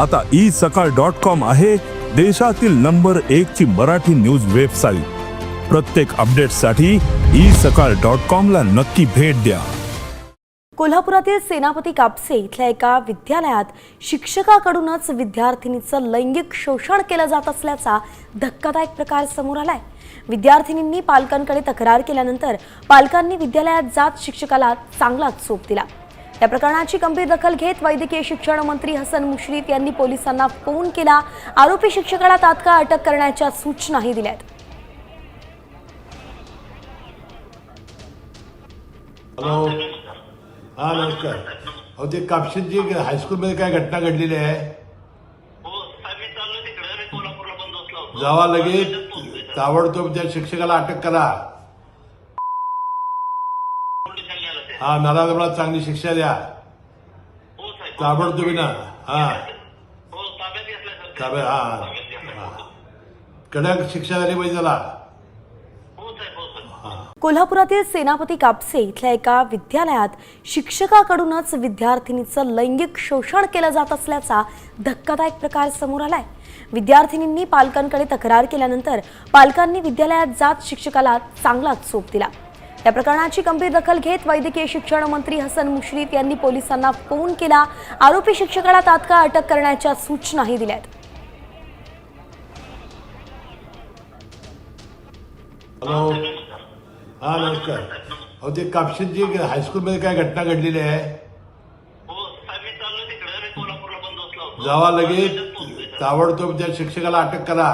आता ई सकाळ dot com आहे देशातील नंबर एक ची मराठी न्यूज वेबसाईट. प्रत्येक अपडेटसाठी ई सकाळ डॉट कॉम ला नक्की भेट द्या. कोल्हापुरातील सेनापती कापसे इथल्या एका विद्यालयात शिक्षकाकडूनच विद्यार्थिनीचं लैंगिक शोषण केलं जात असल्याचा धक्कादायक प्रकार समोर आलाय. विद्यार्थिनींनी पालकांकडे तक्रार केल्यानंतर पालकांनी विद्यालयात जात शिक्षकाला चांगलाच चोप दिला. या प्रकरणाची गंभीर दखल घेत वैद्यकीय शिक्षण मंत्री हसन मुश्रीफ यांनी पोलिसांना फोन केला. आरोपी शिक्षकाला तात्काळ अटक करण्याच्या सूचनाही दिल्यात. हॅलो. हा नमस्कार. अहो ते हायस्कूलमध्ये काय घटना घडलेली आहे? हो जावा लगेच. ताबडतोब त्या शिक्षकाला अटक करा पोलिसांनी आलं ते हा मला चांगली शिक्षा द्या. हो साहेब. ताबडतोब ना हा. हो ताब्यात घेतलाय सर ते. ताब्यात हा. ताब्यात घेतलाय. हा. कडक शिक्षा झाली पाहिजे त्याला. हो साहेब हो साहेब. कोल्हापुरातील सेनापती कापसे इथल्या एका विद्यालयात शिक्षकाकडूनच विद्यार्थिनीचं लैंगिक शोषण केलं जात असल्याचा धक्कादायक प्रकार समोर आलाय. विद्यार्थिनींनी पालकांकडे तक्रार केल्यानंतर पालकांनी विद्यालयात जात शिक्षकाला चांगलाच चोप दिला. या प्रकरणाची गंभीर दखल घेत वैद्यकीय शिक्षण मंत्री हसन मुश्रीफ यांनी पोलिसांना फोन केला. आरोपी शिक्षकाला तात्काळ अटक करण्याच्या सूचनाही दिल्यात. हॅलो. हा नमस्कार. अहो ते कापशीची हायस्कूलमध्ये काय घटना घडलेली आहे? हो जावा लगेच ताबडतोब त्या शिक्षकाला अटक करा.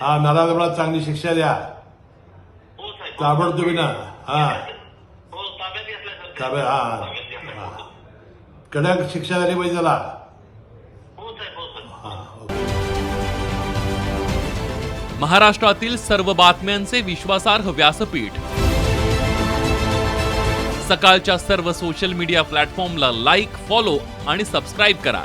हा मला चांगली शिक्षा द्या. हो साहेब. ताबडतोब ना. हा. हो ताब्यात हा. हा. कडक शिक्षा झाली पाहिजे त्याला. हो साहेब हो साहेब. हा महाराष्ट्रातील सर्व बातम्यांचे विश्वासार्ह व्यासपीठ. सकाळच्या सर्व सोशल मीडिया प्लॅटफॉर्मला लाईक फॉलो आणि सबस्क्राईब करा.